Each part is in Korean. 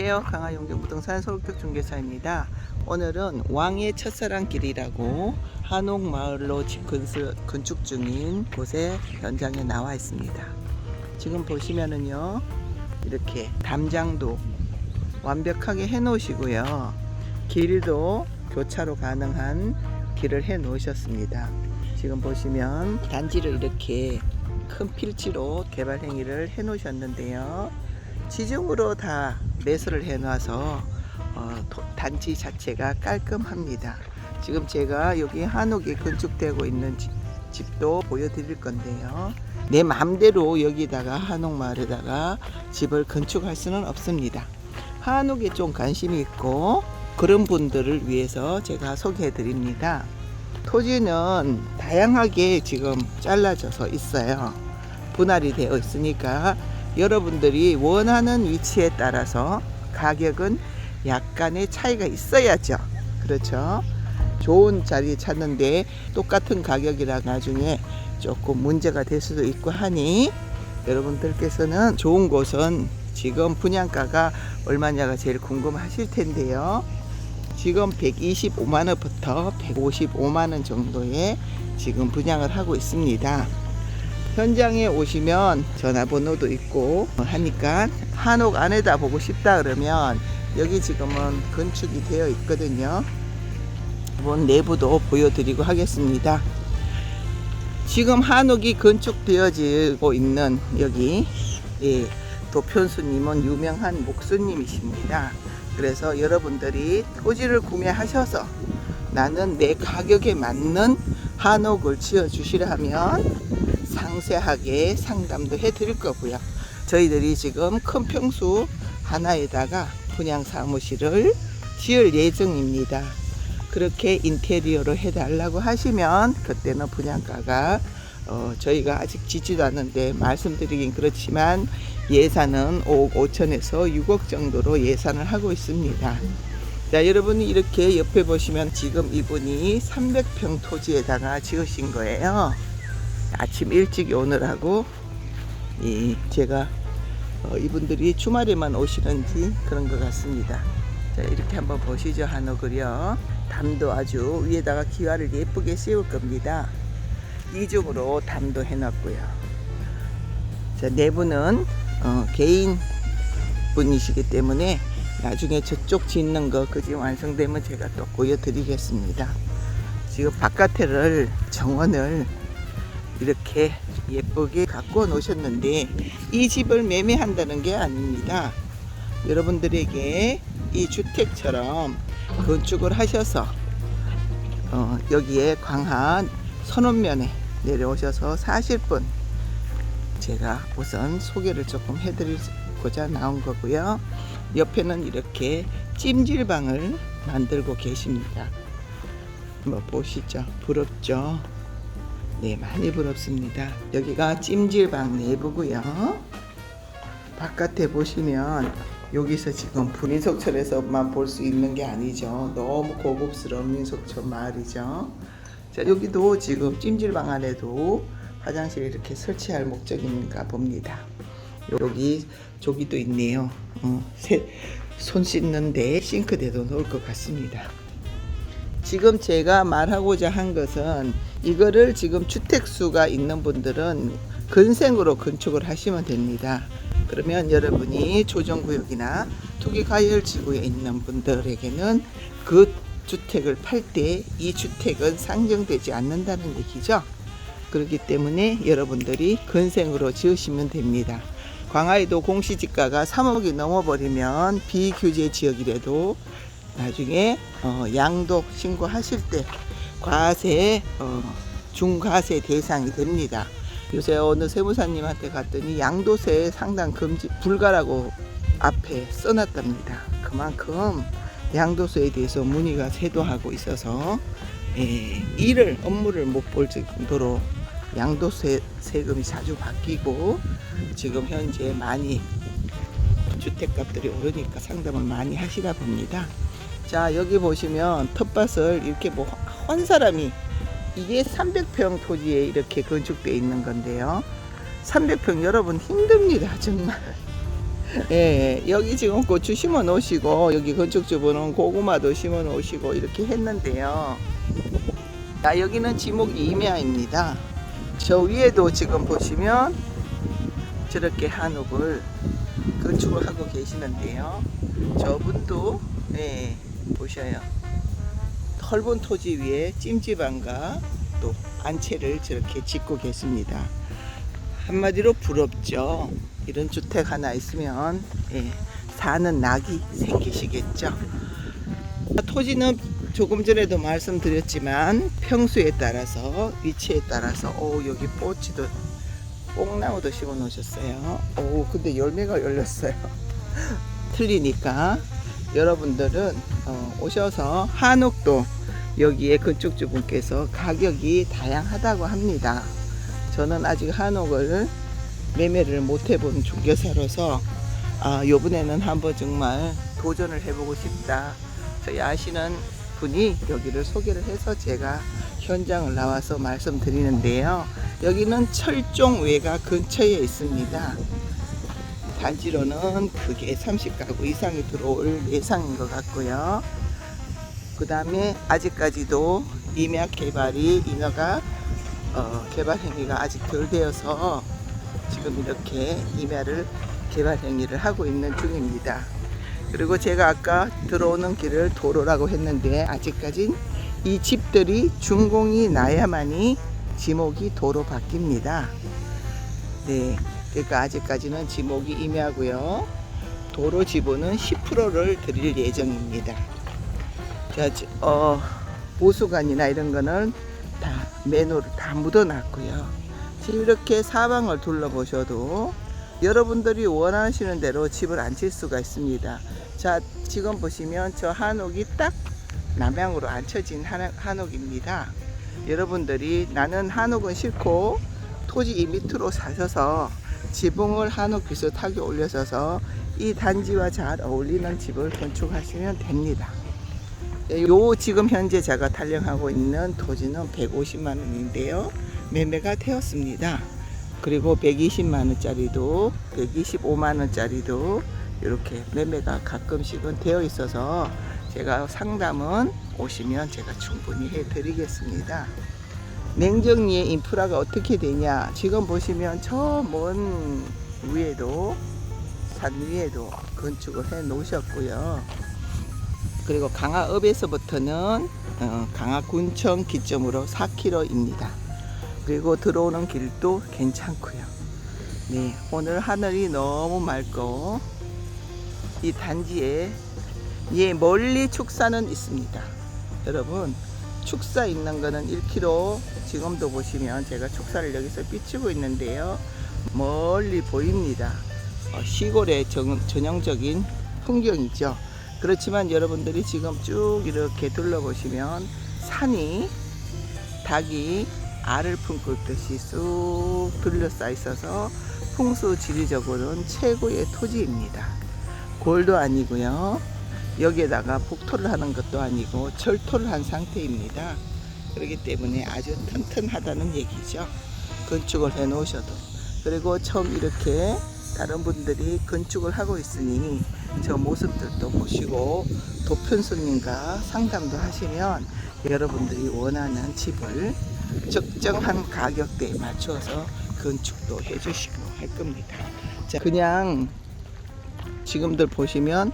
안녕하세요. 강화용경 부동산 서울격 중개사입니다. 오늘은 왕의 첫사랑길이라고 한옥마을로 집 건축 중인 곳에 현장에 나와 있습니다. 지금 보시면은요, 이렇게 담장도 완벽하게 해 놓으시고요. 길도 교차로 가능한 길을 해 놓으셨습니다. 지금 보시면 단지를 이렇게 큰 필지로 개발 행위를 해 놓으셨는데요. 지중으로 다 매수를 해 놔서 어, 도- 단지 자체가 깔끔합니다. 지금 제가 여기 한옥에 건축되고 있는 집, 집도 보여드릴 건데요. 내 마음대로 여기다가 한옥마을에다가 집을 건축할 수는 없습니다. 한옥에 좀 관심이 있고 그런 분들을 위해서 제가 소개해 드립니다. 토지는 다양하게 지금 잘라져서 있어요. 분할이 되어 있으니까 여러분들이 원하는 위치에 따라서 가격은 약간의 차이가 있어야죠. 그렇죠? 좋은 자리 찾는데 똑같은 가격이라 나중에 조금 문제가 될 수도 있고 하니 여러분들께서는 좋은 곳은 지금 분양가가 얼마냐가 제일 궁금하실 텐데요. 지금 125만 원부터 155만 원 정도에 지금 분양을 하고 있습니다. 현장에 오시면 전화번호도 있고 하니까 한옥 안에다 보고 싶다 그러면 여기 지금은 건축이 되어 있거든요. 이번 내부도 보여드리고 하겠습니다. 지금 한옥이 건축되어지고 있는 여기 예, 도편수님은 유명한 목수님이십니다. 그래서 여러분들이 토지를 구매하셔서 나는 내 가격에 맞는 한옥을 지어 주시라 하면 상세하게 상담도 해 드릴 거고요. 저희들이 지금 큰 평수 하나에다가 분양 사무실을 지을 예정입니다. 그렇게 인테리어로 해달라고 하시면 그때는 분양가가 어, 저희가 아직 짓지도 않는데 말씀드리긴 그렇지만 예산은 5억 5천에서 6억 정도로 예산을 하고 있습니다. 자, 여러분이 이렇게 옆에 보시면 지금 이분이 300평 토지에다가 지으신 거예요. 아침 일찍 오느라고 이 제가 어, 이분들이 주말에만 오시는지 그런 것 같습니다. 자, 이렇게 한번 보시죠. 한옥을요. 담도 아주 위에다가 기와를 예쁘게 씌울 겁니다. 이중으로 담도 해놨고요. 자, 내부는 어, 개인 분이시기 때문에 나중에 저쪽 짓는 거 그지 완성되면 제가 또 보여드리겠습니다. 지금 바깥에를 정원을 이렇게 예쁘게 갖고 놓으셨는데 이 집을 매매한다는 게 아닙니다. 여러분들에게 이 주택처럼 건축을 하셔서 어, 여기에 광한 선원면에 내려오셔서 사실 분 제가 우선 소개를 조금 해드리고자 나온 거고요. 옆에는 이렇게 찜질방을 만들고 계십니다. 뭐 보시죠. 부럽죠? 네, 많이 부럽습니다. 여기가 찜질방 내부고요. 바깥에 보시면 여기서 지금 민속촌에서만 볼 수 있는 게 아니죠. 너무 고급스러운 민속촌 마을이죠. 자, 여기도 지금 찜질방 안에도 화장실 이렇게 설치할 목적인가 봅니다. 여기 저기도 있네요. 어, 세- 손 씻는데 싱크대도 놓을 것 같습니다. 지금 제가 말하고자 한 것은 이거를 지금 주택수가 있는 분들은 근생으로 건축을 하시면 됩니다. 그러면 여러분이 조정구역이나 투기과열지구에 있는 분들에게는 그 주택을 팔 때 이 주택은 상정되지 않는다는 얘기죠. 그렇기 때문에 여러분들이 근생으로 지으시면 됩니다. 광화에도 공시지가가 3억이 넘어버리면 비규제 지역이라도 나중에 어, 양도 신고하실 때 과세 어, 중과세 대상이 됩니다. 요새 어느 세무사님한테 갔더니 양도세 상당 금지 불가라고 앞에 써놨답니다. 그만큼 양도세에 대해서 문의가 세도하고 있어서 예, 일을 업무를 못 볼 정도로 양도세 세금이 자주 바뀌고 지금 현재 많이 주택값들이 오르니까 상담을 많이 하시다 봅니다. 자 여기 보시면 텃밭을 이렇게 뭐 한 사람이 이게 300평 토지에 이렇게 건축되어 있는 건데요. 300평 여러분 힘듭니다 정말 예, 여기 지금 고추 심어 놓으시고 여기 건축주분은 고구마도 심어 놓으시고 이렇게 했는데요. 자, 여기는 지목 이미아입니다. 저 위에도 지금 보시면 저렇게 한옥을 건축을 하고 계시는데요. 저분도 예, 보셔요. 헐본 토지 위에 찜질방과 또 안채를 저렇게 짓고 계십니다. 한마디로 부럽죠. 이런 주택 하나 있으면 예, 사는 낙이 생기시겠죠. 토지는 조금 전에도 말씀드렸지만 평수에 따라서 위치에 따라서 오 여기 뽀치도 뽕나무도 심어 놓으셨어요. 오 근데 열매가 열렸어요. 틀리니까 여러분들은 어, 오셔서 한옥도 여기에 건축주분께서 가격이 다양하다고 합니다. 저는 아직 한옥을 매매를 못 해본 중개사로서 아, 요번에는 한번 정말 도전을 해보고 싶다. 저희 아시는 분이 여기를 소개를 해서 제가 현장을 나와서 말씀드리는데요. 여기는 철종 외가 근처에 있습니다. 단지로는 크게 30가구 이상이 들어올 예상인 것 같고요. 그 다음에 아직까지도 임약 개발이 인허가 어, 개발 행위가 아직 덜 되어서 지금 이렇게 임야를 개발 행위를 하고 있는 중입니다. 그리고 제가 아까 들어오는 길을 도로라고 했는데 아직까진 이 집들이 준공이 나야만이 지목이 도로 바뀝니다. 네, 그러니까 아직까지는 지목이 임야고요. 도로 지분은 10%를 드릴 예정입니다. 어, 보수관이나 이런 거는 다 매너를 다 묻어놨고요. 지금 이렇게 사방을 둘러보셔도 여러분들이 원하시는 대로 집을 앉힐 수가 있습니다. 자, 지금 보시면 저 한옥이 딱 남향으로 앉혀진 한- 한옥입니다. 여러분들이 나는 한옥은 싫고 토지 이 밑으로 사셔서 지붕을 한옥 비슷하게 올려서서 이 단지와 잘 어울리는 집을 건축하시면 됩니다. 예, 요 지금 현재 제가 탈령하고 있는 토지는 150만 원인데요. 매매가 되었습니다. 그리고 120만 원짜리도 125만 원짜리도 이렇게 매매가 가끔씩은 되어 있어서 제가 상담은 오시면 제가 충분히 해드리겠습니다. 냉정리의 인프라가 어떻게 되냐? 지금 보시면 저 먼 위에도 산 위에도 건축을 해 놓으셨고요. 그리고 강화읍에서부터는 어, 강화군청 기점으로 4km입니다. 그리고 들어오는 길도 괜찮고요. 네, 오늘 하늘이 너무 맑고 이 단지에 예 멀리 축사는 있습니다. 여러분 축사 있는 거는 1km 지금도 보시면 제가 축사를 여기서 비추고 있는데요. 멀리 보입니다. 어, 시골의 정- 전형적인 풍경이죠. 그렇지만 여러분들이 지금 쭉 이렇게 둘러보시면 산이 닭이 알을 품고 있듯이 쑥 둘러싸 있어서 풍수 지리적으로는 최고의 토지입니다. 골도 아니고요. 여기에다가 복토를 하는 것도 아니고 철토를 한 상태입니다. 그렇기 때문에 아주 튼튼하다는 얘기죠. 건축을 해 놓으셔도. 그리고 처음 이렇게 다른 분들이 건축을 하고 있으니 저 모습들도 보시고 도편수님과 상담도 하시면 여러분들이 원하는 집을 적정한 가격대에 맞춰서 건축도 해주시고 할 겁니다. 자, 그냥 지금들 보시면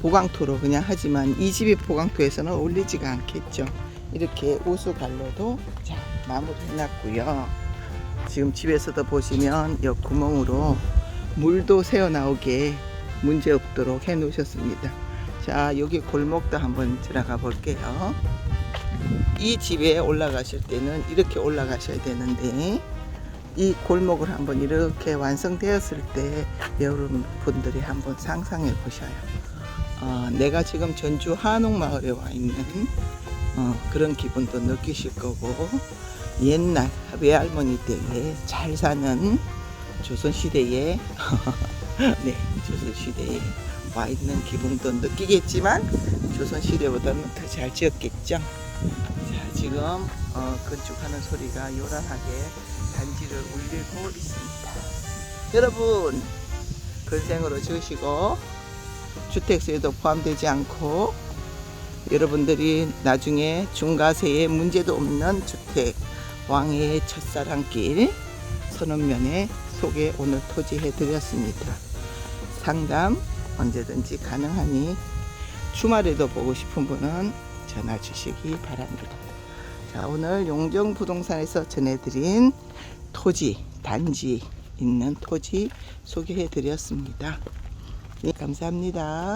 보강토로 그냥 하지만 이 집이 보강토에서는 어울리지가 않겠죠. 이렇게 우수갈로도 자 마무리 해놨고요. 지금 집에서도 보시면 옆 구멍으로 물도 새어 나오게 문제 없도록 해 놓으셨습니다. 자 여기 골목도 한번 들어가 볼게요. 이 집에 올라가실 때는 이렇게 올라가셔야 되는데 이 골목을 한번 이렇게 완성되었을 때 여러분들이 한번 상상해 보셔요. 어, 내가 지금 전주 한옥마을에 와 있는 어, 그런 기분도 느끼실 거고 옛날 외할머니 때에 잘 사는 조선시대에 네 조선시대에 와 있는 기분도 느끼겠지만 조선시대보다는 더 잘 지었겠죠. 자 지금 어, 건축하는 소리가 요란하게 단지를 울리고 있습니다. 여러분 근생으로 지으시고 주택수에도 포함되지 않고 여러분들이 나중에 중과세에 문제도 없는 주택 왕의 첫사랑길 선언면에 소개 오늘 토지해 드렸습니다. 상담 언제든지 가능하니 주말에도 보고 싶은 분은 전화 주시기 바랍니다. 자, 오늘 용정 부동산에서 전해드린 토지, 단지 있는 토지 소개해 드렸습니다. 네, 감사합니다.